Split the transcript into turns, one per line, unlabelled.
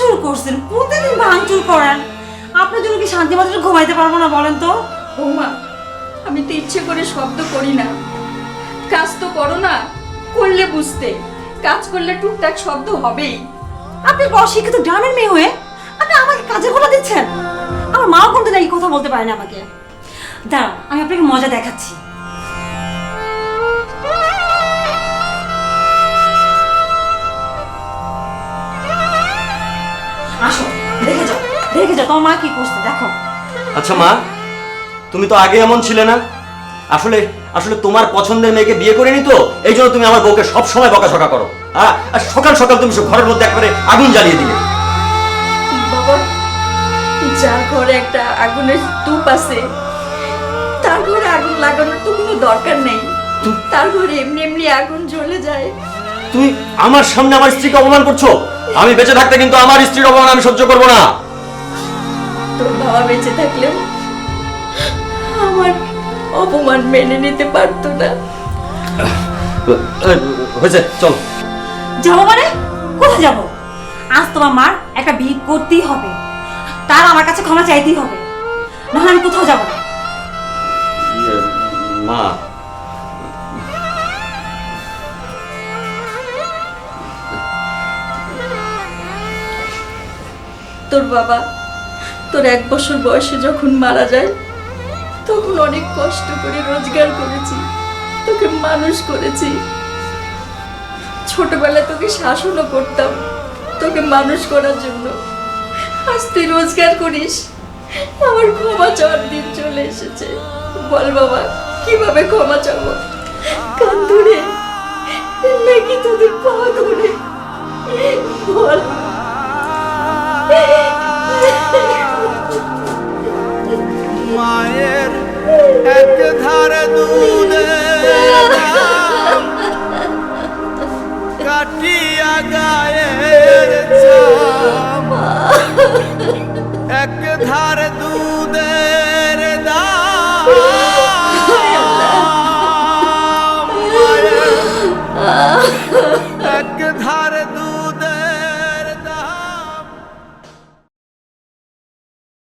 শুরু করছেন? প্রতিদিন ভাঙচুর করেন। আপনার জন্য কি শান্তি মতো ঘুমাইতে পারব না বলেন তো?
বৌমা আমি তো ইচ্ছে করে শব্দ করি না। কাজ তো করো না করলে বুঝতে। কাজ করলে টুকটাক শব্দ হবেই।
আপনি বড় শিক্ষিত গ্রামের মেয়ে হয়ে আপনি আমাকে কাজে খোলা দিচ্ছেন? আমার মাও কিন্তু এই কথা বলতে পারে না আমাকে। দাঁড়ান আমি আপনাকে মজা দেখাচ্ছি। দেখে যাও দেখে যাও তোমার মা কি করছে? দেখো।
আচ্ছা মা তুমি তো আগে এমন ছিলে না? আসলে আসলে তোমার পছন্দের মেয়েকে বিয়ে করে নি তো? এই জন্য তুমি আমার বউকে সব সময় বকাঝকা করো। হ্যাঁ আর সকাল সকাল তুমি সব ঘরের মধ্যে একবারে আগুন জ্বালিয়ে দিলে।
বাবা যার ঘরে একটা আগুনের স্তূপ আছে তার ঘরে আগুন লাগানোর তো কোনো দরকার নেই। তার ঘরে এমনি এমনি আগুন জ্বলে যায়।
তুমি আমার সামনে আমার স্ত্রীকে অপমান করছ? আমি বেঁচে থাকতে কিন্তু আমার স্ত্রীর অপমান আমি সহ্য করব না।
তোর বাবা বেঁচে থাকলেও আমার অপমান মেনে নিতে পারতো না।
হয়েছে চল।
যাব মানে? কোথায় যাব? আজ তোমার মার একটা বিয়ে করতেই হবে। তার আমার কাছে ক্ষমা চাইতেই হবে। নাহলে আমি কোথাও যাব না।
ইয়ে, মা
তোর বাবা তোর এক বছর বয়সে যখন মারা যায়, তখন অনেক কষ্ট করে রোজগার করেছি, তোকে মানুষ করেছি। ছোটবেলায় তোকে শাসনও করতাম, তোকে মানুষ করার জন্য। আজ তুই রোজগার করিস, আমার ক্ষমা চাওয়ার দিন চলে এসেছে। বল বাবা, কীভাবে ক্ষমা চাবো? কান ধরে। কাটিয়া
গায়ের এক ধার দু